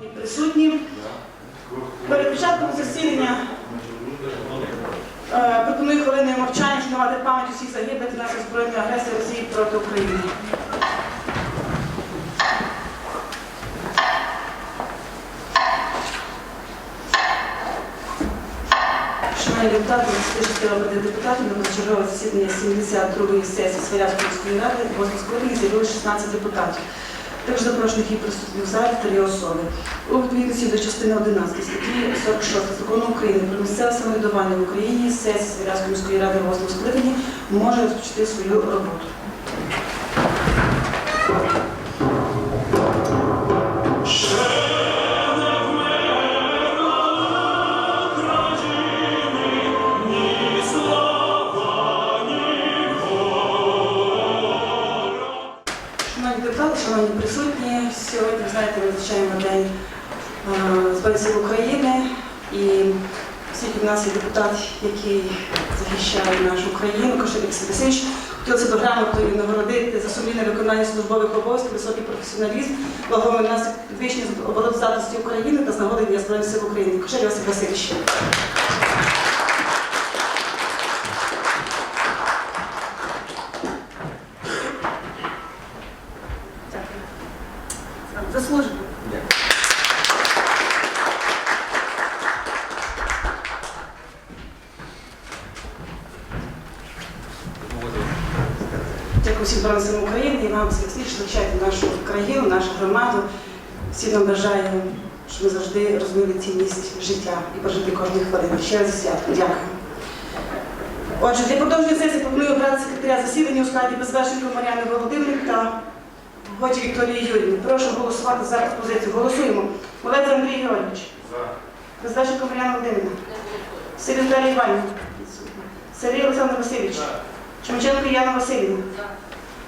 Присутні. Перед початком засідання е, пропоную хвилиною мовчання вшанувати пам'ять усіх загиблих внаслідок збройної агресії Росії проти України. Шановні депутати, 26 народних депутатів на позачергове засідання 72-ї сесії Свалявської міської ради 8 скликання з'явилося 16 депутатів. Також запрошених і присутніх залі три особи. У відповідності до частини 11 статті 46 Закону України про місцеве самоврядування в Україні сесія Свалявської міської ради восьмого скликання може розпочати свою роботу. Шановні депутати, шановні присутні, сьогодні, знаєте, ми відзначаємо День е, Збройних сил України. І оскільки в нас є депутат, який захищає нашу країну, Олексій Васильович, хотілося б грамотою нагородити за сумлінне виконання службових обов'язків, високий професіоналізм, вагомий нас підвищення обороноздатності України та з нагоди Збройних сил України. Кошель Василь Васильович. Дякую. Заслужено. Збройним України і вам всіх слід, що нашу країну, нашу громаду. Всім нам бажаю, щоб ми завжди розуміли цінність життя і прожити кожної хвилини. Ще раз зі святом. Дякую. Отже, для продовження сесії пропоную обрати секретаря засідання у складі безвешенко Мар'яни Володимирівни та Готі Вікторії Юрівни. Прошу голосувати за пропозицію. Голосуємо. Молодець Андрій Георгійович. Безвешенко Мар'яна Володимирівна. Сирі Наталія Іванівна. Сергій Олександр Васильович. Чумаченко Яна Васильівна.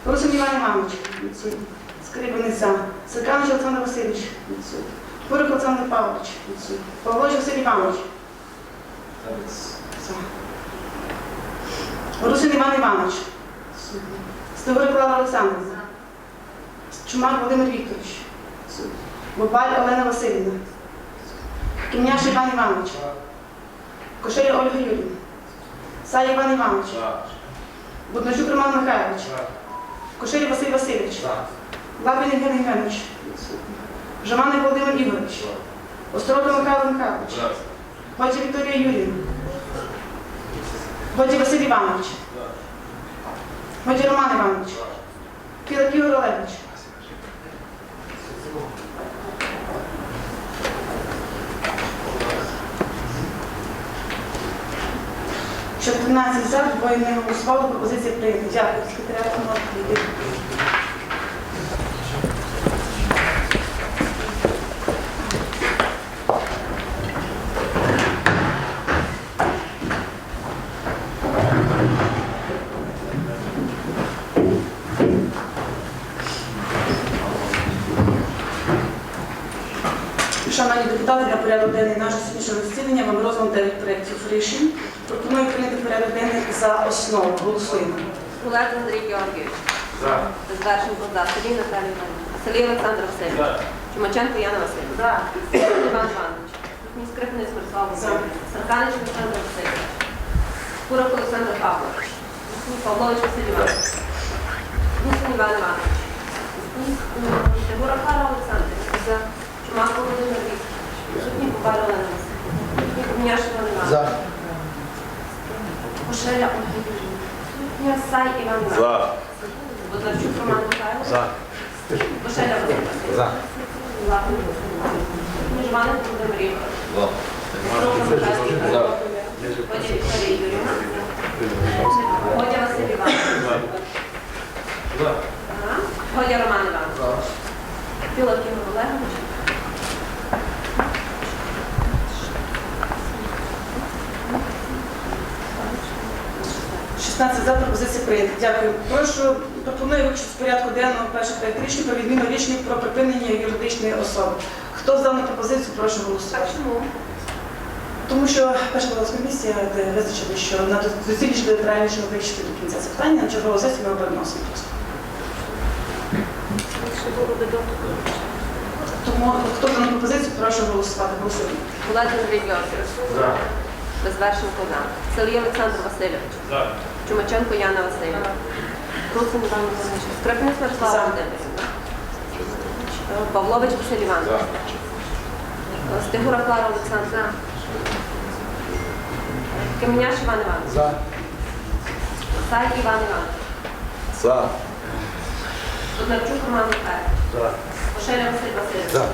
Русин Іван Іванович. Відсутній. Скрибаний за. Сиканович Олександр Васильович. Відсутній. Бурик Олександр Павлович. Відсутній. Павлович Василь Іванович. Русин Іван Іванович. Відсутній. Стегурик Клава Олександрівна. Чумак Володимир Вікторович. Відсутній. Бабаль Олена Васильівна. Кімняш Іван Іванович. Кошеля Ольга Юрівна. Сай Іван Іванович. Будночук Роман Михайлович. Кошелі Василь Васильович. Лапін Євген Євгенович. Жаманий Володимир Ігорович. Осторога Михайло Михайлович. Годі Вікторія Юрійовна. Годі Василь Іванович. Годі Роман Іванович. Ігор Олегович. Що 13 за, двоє не голосували, пропозиція прийнята. Дякую. Можна йти. Шановні депутати, на порядок денний нашого сьогоднішнього засідання вам роздано 9 проєктів рішень. Порядок денний за основу. Голосуємо. Гулець Андрій Георгійович. Безвершенко за. Сергій Наталія Іванівна. Сергій Олександр Васильович. Чумаченко Яна Васильівна. Іван Іванович. Мій Скрипник Мирослав Васильович. Сарканич Олександр Васильович. Курок Олександр Павлович. Павлович Василь Іванович. Мусин Іван Іванович. Тимура Кара Олександр. За. Чумак Володимир Вікторович. Сутній Бубар Олена Васильівна. Кумняш Іван Іванович. Кошеля Ольга Юрійовна. Сай Іван. За. Бондарчук Роман Михайлович. За. Кошеля Василь Васильович. За. Лапин Міжваник Володимир Ігорович. За. Сорока Михайло. За. Водя Вікторія Юрівна. Водя Василь Іванович. Ага. Водя Роман Іванович. Білок Ігор Олегович. – 16 за пропозиція прийнята. Дякую. Прошу, пропоную виключити з порядку денного перший проект рішення про відміну рішення про припинення юридичної особи. Хто за дану пропозицію, прошу голосувати. чому? Тому що перша була комісія, де визначили, що на доцільніше буде правильніше вивчити до кінця це питання, на чергову сесію ми переносимо просто. Тому хто за дану пропозицію, Прошу голосувати. Голосуємо. Андрій Георгійович. За. Безвершенко за. Селій Олександр Васильович. За. Чумаченко Яна Васильівна. Руцин Іван Іванович. Скрипник Мирослава. Володимирівна. Павлович Василь Іванович. Стигура Клара Олександра. Каменяш Іван Іванович. За. Сай Іван Іванович. За. Бондарчук Роман Михайлович. За. Ошеля Василь Васильович. За.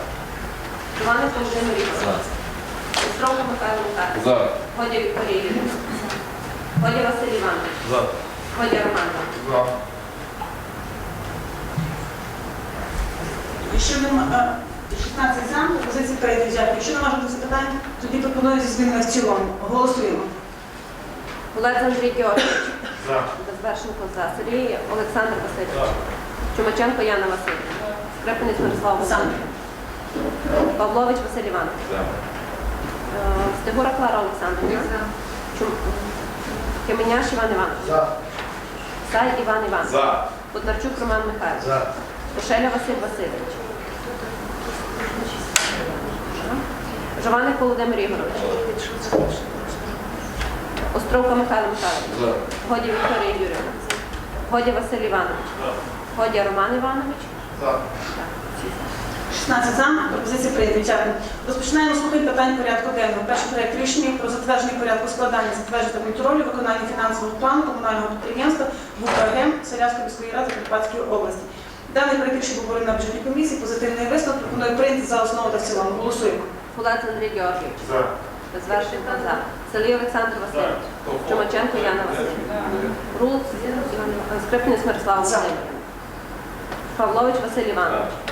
Іванець Володимир Ігорович. Островка Михайло Михайлович. За. Годя Вікторія Юрійовна. Годя Василь Іванович. За. Годя Роман. За. Якщо нема е, 16 за, пропозиції перейдуть. Дякую. Якщо немає жодних запитань, тоді пропоную зі змінами в цілому. Голосуємо. Гулець Андрій Георгійович. За. Безвершенко за. Сергій Олександр Васильович. Чумаченко Яна Васильівна. Скрипинець Мирослав За. Володимирович. Павлович Василь Іванович. За. Е, Стегура Клара Олександрівна. Чум- Кеменяш Іван Іванович. За. Сай Іван Іванович. За. Бондарчук Роман Михайлович. За. Кошеля Василь Васильович. Жованик Володимир Ігорович. Островка Михайло Михайлович. За. Годя Вікторія Юрійовна. Годя Василь Іванович. Годя Роман Іванович. За. 16 за, пропозиції прийняті. Дякую. Розпочинаємо слухання питань порядку денного. Перший проект рішення про затвердження порядку складання, затвердження та контролю виконання фінансового плану комунального підприємства ВУКГ Селянської міської ради Карпатської області. Даний проект рішення був на бюджетній комісії. Позитивний висновок пропоную прийняти за основу та в цілому. Голосуємо. Гулець Андрій Георгійович. За. Безвершенко за. Селій Олександр Васильович. Чумаченко Яна Васильівна. Рулц Скрипниць Мирослава. Володимирівна. Павлович Василь Іванович.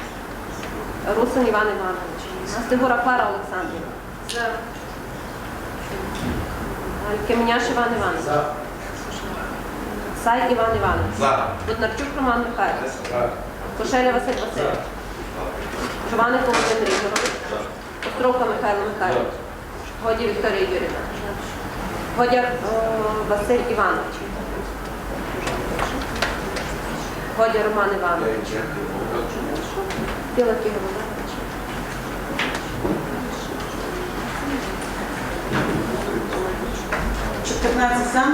Русин Іван Іванович. Стигура Клара Олександрівна. Кеміняш Іван Іванович. За. Сай Іван Іванович. За. Буднарчук Роман Михайлович. За. Кошеля Василь Васильович. Жованик Володимир Ігорович. Островка Михайло Михайлович. Годя Вікторія Юрівна. Годя е, Василь Іванович. Годя Роман Іванович. Біла Кігова. 14 за,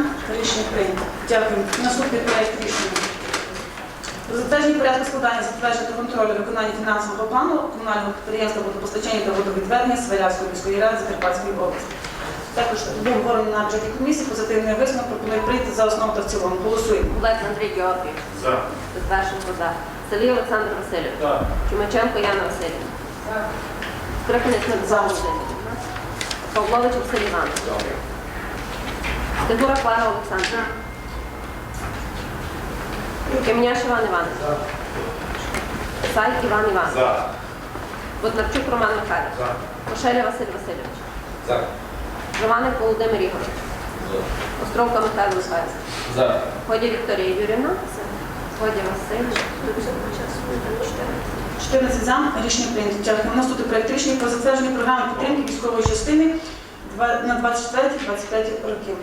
рішення прийнято. Дякую. Наступний проект рішення. Затвердження порядку складання, затвердження контролю виконання фінансового плану комунального підприємства водопостачання та водовідведення Свалявської міської ради Закарпатської області. Також був обговорений на бюджетній комісії, позитивний висновок пропонує прийти за основу та в цілому. Голосуємо. Гулець Андрій Георгійович. За. Безвершенко за. Селій Олександр Васильович. За. Чумаченко Яна Васильівна. Скрипинець Мирослава Володимирівна. Павлович Василь Іванович. Стигура Клара Олександра. Кемняш Іван Іванович. Сай Іван Іванович. За. Боднарчук Роман Михайлович. За. Кошеля Василь Васильович. За. Жованик Володимир Ігорович. Островка Михайло Михайлович. За. Годя Вікторія Юрівна. Годя Василь. 14 за, рішення прийнято. Дякую. Наступний проект рішення про затвердження програми підтримки військової частини на 24-25 років.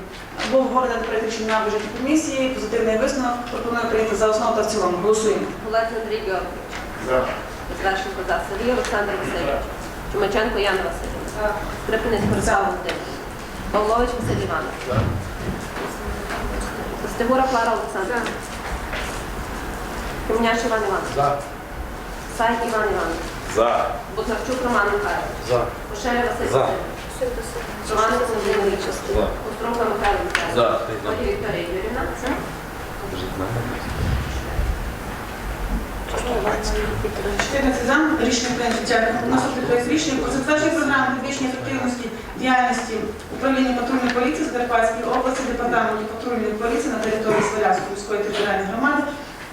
Був обговорений проект рішення на бюджетній комісії, позитивний висновок пропоную прийняти за основу та в цілому. Голосуємо. Гулець Андрій Георгійович. За. Безвершенко за. Сергій Олександр Васильович. Чумаченко Яна Васильівна. Скрипинець Мирослава Володимирівна. Павлович Василь Іванович. За. Стегура Клара Олександрівна. Кремняш Іван Іванович. За. Сай Іван Іванович. За. Бутарчук Роман Михайлович. За. Кошеля Василь За. Роман Ігорович. За. Островка Михайло Михайлович. За. Годі Вікторія Юрівна. 14 за, рішення прийнято. Дякую. Наступний проект рішення про затвердження програми підвищення ефективності діяльності управління патрульної поліції Закарпатської області, департаменту патрульної поліції на території Свалявської міської територіальної громади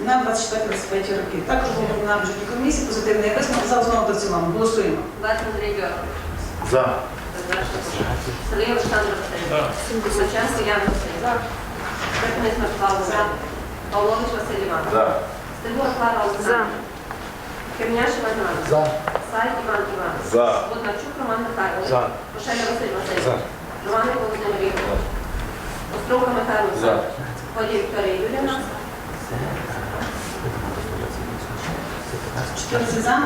на 24-25 роки. Також був на бюджетній комісії позитивний висновок за основу в цілому. Голосуємо. Гулець Андрій Георгійович. За. Сергій Олександр Васильович. Сучасний Ян Васильович. Скрипинець Мирослава Володимирівна. Павлович Василь Іванович. За. Стегура Клара Олександрівна. Кремняш Іван Іванович. За. Сай Іван Іванович. За. Боднарчук Роман Михайлович. За. Кошеля Василь Васильович. За. Романик Володимир Ігорович. Островка Михайло За. Михайлович. Вікторія Юрівна. 14 за,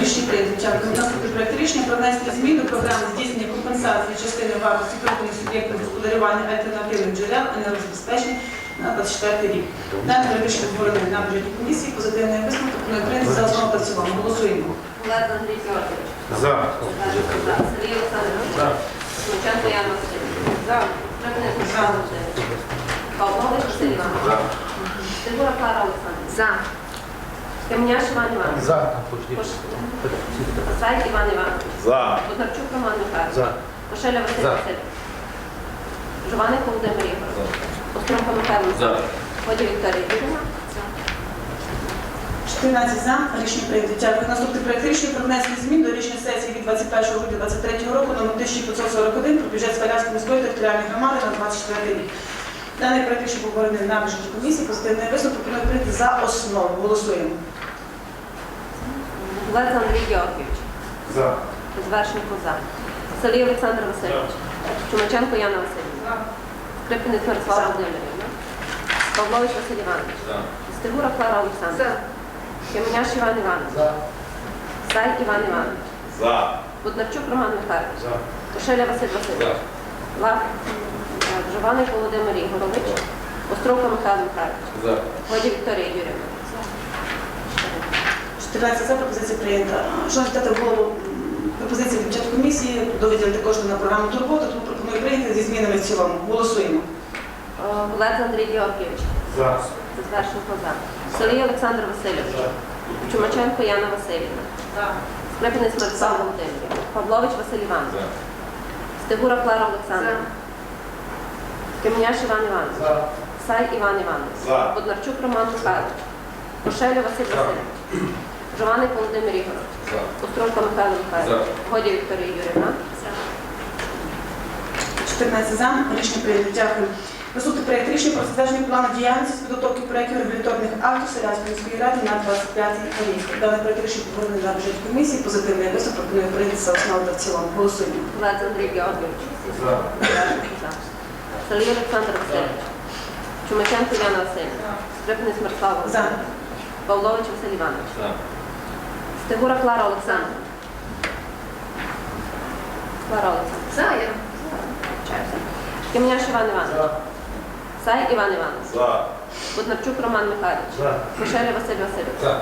Рішення прийнято. Дякую. Наступний проект рішення про внесення змін до програми здійснення компенсації частини вартості припинення суб'єктів господарювання альтернативних джерел енергозабезпечення на 24 рік. Дане проект рішення обговорений на бюджетній комісії. Позитивний висновок пропонує прийняти за основу та в цілому. Голосуємо. Гулець Андрій Георгійович. За. Сергій Олександрович. За. Тимоченко Яна Васильівна. За. Скрипник Михайло Павлович Василь За. Стегура Клара Олександрівна. За. Кемняш Іван Іванович. За. Посай Іван Іванович. За. Бондарчук Роман Михайлович. За. Кошеля Василь За. Васильович. Жуваник Володимир Ігорович. Остромко Михайло. За. Ході Вікторія Юрівна. 14 за. Рішення прийнято. Дякую. Наступний проект рішення про внесення змін до рішення сесії від 21 грудня 2023 року номер 1541 про бюджет Свалявської міської територіальної громади на 24 рік. Даний проект рішення був обговорений на комісії. Позитивний висновок пропонує прийняти за основу. Голосуємо. Гулець Андрій Георгійович. За. Звершенко за. Солій Олександр Васильович. Чумаченко Яна Васильівна. Скрипинець Мирослава За. Володимирівна. Павлович Василь Іванович. Стегура Клара Олександровна. Кемняш Іван Іванович. За. Сай Іван Іванович. За. Буднарчук Роман Михайлович. За. Кошеля Василь Васильович. Лав Жованик Володимир Ігорович. Островка Михайло Михайлович. За. Годі Вікторія Юрівна. 14 за пропозиція прийнята. Шановні депутати, було пропозиція бюджетної комісії довиділити кошти на програму турбота, тому пропоную прийняти зі змінами в цілому. Голосуємо. Гулець Андрій Георгійович. За. Звершенко за. Солій Олександр Васильович. Чумаченко Яна Васильівна. Скрипинець Мирослав Володимирівна. Павлович Василь Іванович. Стегура Клара Олександрівна. Кемняш Іван Іванович. За. Сай Іван Іванович. За. Боднарчук Роман Михайлович. Кошеля Василь Васильович. Жованик Володимир Ігорович. За. Островка Михайло Михайлович. Годі Вікторія Юрівна. 14 за. Рішення прийнято. Дякую. Наступний проект рішення про затвердження плану діяльності з підготовки проєктів регуляторних актів Селянської міської ради на 25 рік. Даний проект рішення повернений на бюджет комісії. Позитивний висновок пропонує прийняти за основу та в цілому. Голосуємо. Гулець Андрій Георгійович. За. Солій Олександр Васильович. Чумаченко Яна Васильівна. Скрипинець Мирослав За. Павлович Василь Іванович. За. Стегура Клара Олександрівна. Клара Олександрівна. За, я. Кемняш Іван Іванович. Сай Іван Іванович. За. Боднарчук Роман Михайлович. За. Кошеля Василь Васильович. За.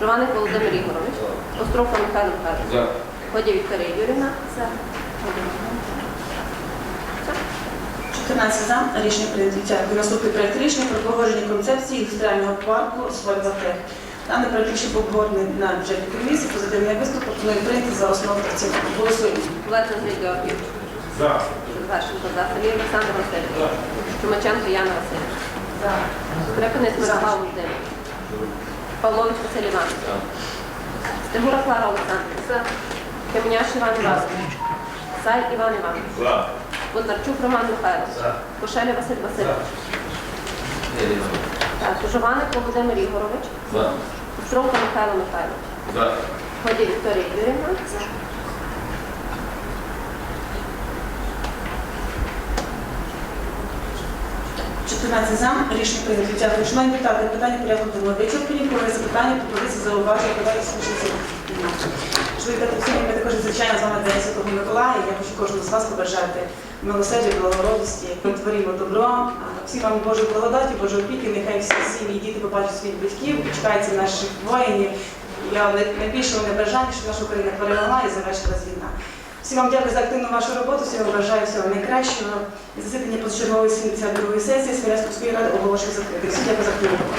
Жованик Володимир Ігорович. Островка Михайло Михайлович. За. Годі Вікторія Юрівна. За. 14 за. Рішення прийнято. Дякую. Наступний проект рішення про погодження концепції індустріального парку Свальватек. Даний проект рішення був обговорений на бюджетній комісії. Позитивний виступ пропонує прийняти за основу та цілому. Голосуємо. Гулець Андрій За. Звершенко за. Сергій Олександр Васильович. Чумаченко Яна Васильівна. Скрипинець Мирослав Володимирович. Павлович Василь Іванович. Стегура Клара Олександрівна. Кемняш Іван Іванович. Сай Іван Іванович. За. Бондарчук Роман Михайлович. За. Кошеля Василь Васильович. Так, Жованик Володимир Ігорович. За. Стромко Михайло Михайлович. За. Ході Вікторія Юрівна. 14 за. Рішення прийнято. Дякую. Шановні депутати, питання порядку денного вичерпані. Коли запитання, пропозиції, зауваження, подати слушайте. Шановні сьогодні ми також звичайно з вами День Святого Миколая. Я хочу кожному з вас побажати милосердя, благородності. Ми творимо добро. Всі вам Божої благодаті, Божої опіки. Нехай всі сім'ї діти побачать своїх батьків, чекаються наших воїнів. Я най- найбільше бажання, щоб наша Україна перемогла і завершилась війна. Всім вам дякую за активну вашу роботу, всім бажаю всього найкращого. Засідання позачергової 72-ї сесії Свірянської ради оголошую закритою. Всім дякую за активну роботу.